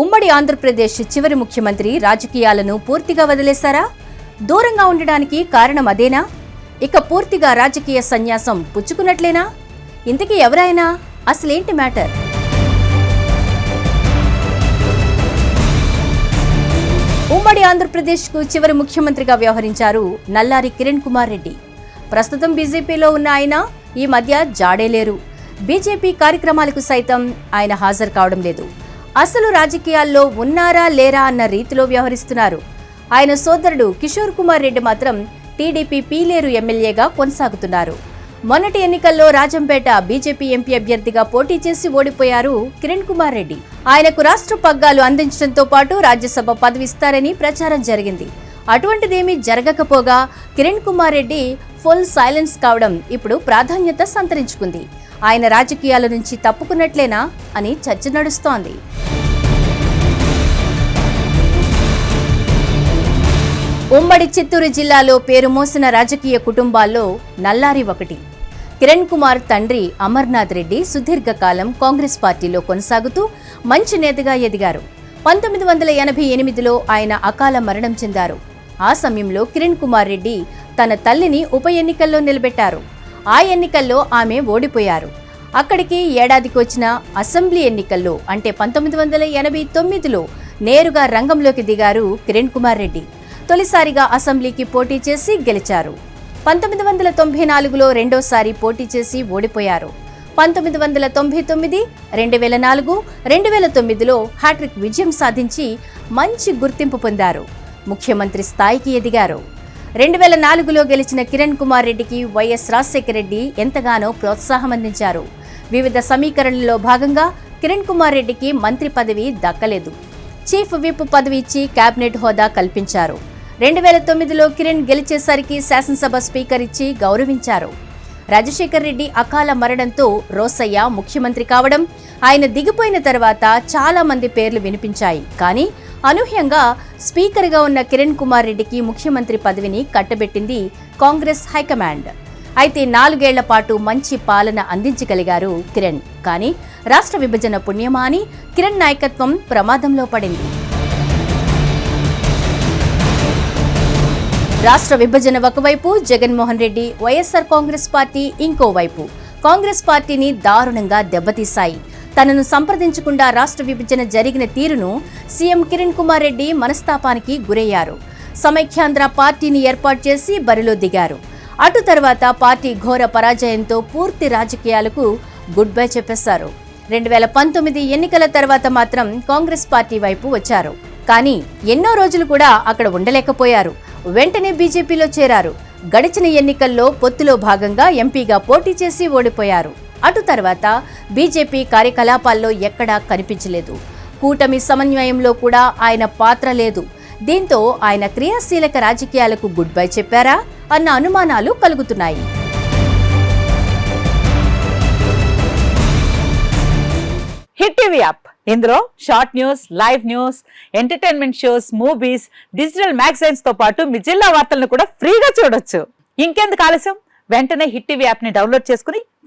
ఉమ్మడి ఆంధ్రప్రదేశ్ చివరి ముఖ్యమంత్రి రాజకీయాలను పూర్తిగా వదిలేశారా? దూరంగా ఉండడానికి కారణం అదేనా? ఇక పూర్తిగా రాజకీయ సన్యాసం పుచ్చుకున్నట్లేనా? ఇంతకీ ఎవరైనా అసలేంటి మ్యాటర్? ఉమ్మడి ఆంధ్రప్రదేశ్కు చివరి ముఖ్యమంత్రిగా వ్యవహరించారు నల్లారి కిరణ్ కుమార్ రెడ్డి. ప్రస్తుతం బీజేపీలో ఉన్న ఆయన ఈ మధ్య జాడేలేరు. బీజేపీ కార్యక్రమాలకు సైతం ఆయన హాజరు కావడం లేదు. అసలు రాజకీయాల్లో ఉన్నారా లేరా అన్న రీతిలో వ్యవహరిస్తున్నారు. ఆయన సోదరుడు కిషోర్ కుమార్ రెడ్డి మాత్రం టీడీపీ పీలేరు ఎమ్మెల్యేగా కొనసాగుతున్నారు. మొన్నటి ఎన్నికల్లో రాజంపేట బీజేపీ ఎంపీ అభ్యర్థిగా పోటీ చేసి ఓడిపోయారు కిరణ్ కుమార్ రెడ్డి. ఆయనకు రాష్ట్ర పగ్గాలు అందించడంతో పాటు రాజ్యసభ పదవి ఇస్తారని ప్రచారం జరిగింది. అటువంటిదేమీ జరగకపోగా కిరణ్ కుమార్ రెడ్డి ఫుల్ సైలెన్స్ కావడం ఇప్పుడు ప్రాధాన్యత సంతరించుకుంది. ఆయన రాజకీయాల నుంచి తప్పుకున్నట్లేనా అని చర్చ నడుస్తోంది. ఉమ్మడి చిత్తూరు జిల్లాలో పేరు మోసిన రాజకీయ కుటుంబాల్లో నల్లారి ఒకటి. కిరణ్ కుమార్ తండ్రి అమర్నాథ్ రెడ్డి సుదీర్ఘకాలం కాంగ్రెస్ పార్టీలో కొనసాగుతూ మంచి నేతగా ఎదిగారు. పంతొమ్మిది వందల ఎనభై ఎనిమిదిలో ఆయన అకాల మరణం చెందారు. ఆ సమయంలో కిరణ్ కుమార్ రెడ్డి తన తల్లిని ఉప ఎన్నికల్లో నిలబెట్టారు. ఆ ఎన్నికల్లో ఆమె ఓడిపోయారు. అక్కడికి ఏడాదికి వచ్చిన అసెంబ్లీ ఎన్నికల్లో అంటే పంతొమ్మిది వందల ఎనభై తొమ్మిదిలో నేరుగా రంగంలోకి దిగారు కిరణ్ కుమార్ రెడ్డి. తొలిసారిగా అసెంబ్లీకి పోటీ చేసి గెలిచారు. పంతొమ్మిది వందల తొంభై నాలుగులో రెండోసారి పోటీ చేసి ఓడిపోయారు. పంతొమ్మిది వందల తొంభై తొమ్మిది రెండు వేల నాలుగు రెండు వేల తొమ్మిదిలో హ్యాట్రిక్ విజయం సాధించి మంచి గుర్తింపు పొందారు. ముఖ్యమంత్రి స్థాయికి ఎదిగారు. రెండు వేల నాలుగులో గెలిచిన కిరణ్ కుమార్ రెడ్డికి వైఎస్ రాజశేఖర రెడ్డి ఎంతగానో ప్రోత్సాహం అందించారు. వివిధ సమీకరణల్లో భాగంగా కిరణ్ కుమార్ రెడ్డికి మంత్రి పదవి దక్కలేదు. చీఫ్ విప్ పదవి ఇచ్చి కేబినెట్ హోదా కల్పించారు. రెండు వేల తొమ్మిదిలో కిరణ్ గెలిచేసరికి శాసనసభ స్పీకర్ ఇచ్చి గౌరవించారు. రాజశేఖర్ రెడ్డి అకాల మరణంతో రోసయ్య ముఖ్యమంత్రి కావడం ఆయన దిగిపోయిన తర్వాత చాలా మంది పేర్లు వినిపించాయి. కానీ అనూహ్యంగా స్పీకర్గా ఉన్న కిరణ్ కుమార్ రెడ్డికి ముఖ్యమంత్రి పదవిని కట్టబెట్టింది కాంగ్రెస్ హైకమాండ్. అయితే నాలుగేళ్ళ పాటు మంచి పాలన అందించగలిగారు కిరణ్. కానీ రాష్ట్ర విభజన పుణ్యమా అని కిరణ్ నాయకత్వం ప్రమాదంలో పడింది. రాష్ట్ర విభజన ఒకవైపు జగన్మోహన్ రెడ్డి వైఎస్ఆర్ కాంగ్రెస్ పార్టీ ఇంకోవైపు. కాంగ్రెస్ పార్టీని దారుణంగా దెబ్బతీశాయి. తనను సంప్రదించకుండా రాష్ట్ర విభజన జరిగిన తీరును సీఎం కిరణ్ కుమార్ రెడ్డి మనస్తాపానికి గురయ్యారు. సమైఖ్యాంధ్ర పార్టీని ఏర్పాటు చేసి బరిలో దిగారు. అటు తర్వాత పార్టీ ఘోర పరాజయంతో పూర్తి రాజకీయాలకు గుడ్ బై చెప్పేశారు. రెండు వేల పంతొమ్మిది ఎన్నికల తర్వాత మాత్రం కాంగ్రెస్ పార్టీ వైపు వచ్చారు. కానీ ఎన్నో రోజులు కూడా అక్కడ ఉండలేకపోయారు. వెంటనే బీజేపీలో చేరారు. గడిచిన ఎన్నికల్లో పొత్తులో భాగంగా ఎంపీగా పోటీ చేసి ఓడిపోయారు. అటు తర్వాత బీజేపీ కార్యకలాపాల్లో ఎక్కడా కనిపించలేదు. కూటమి సమన్వయంలో కూడా ఆయన పాత్ర లేదు. దీంతో ఆయన క్రియాశీలక రాజకీయాలకు గుడ్ బై చెప్పారా అన్న అనుమానాలు కలుగుతున్నాయి. Hit TV app. ఇందులో short news live news entertainment shows movies digital మ్యాగజైన్స్తో పాటు మీ జిల్లా వార్తలను కూడా ఫ్రీగా చూడొచ్చు. ఇంకెందుకు ఆలస్యం? వెంటనే హిట్ టీవీ యాప్ని డౌన్లోడ్ చేసుకుని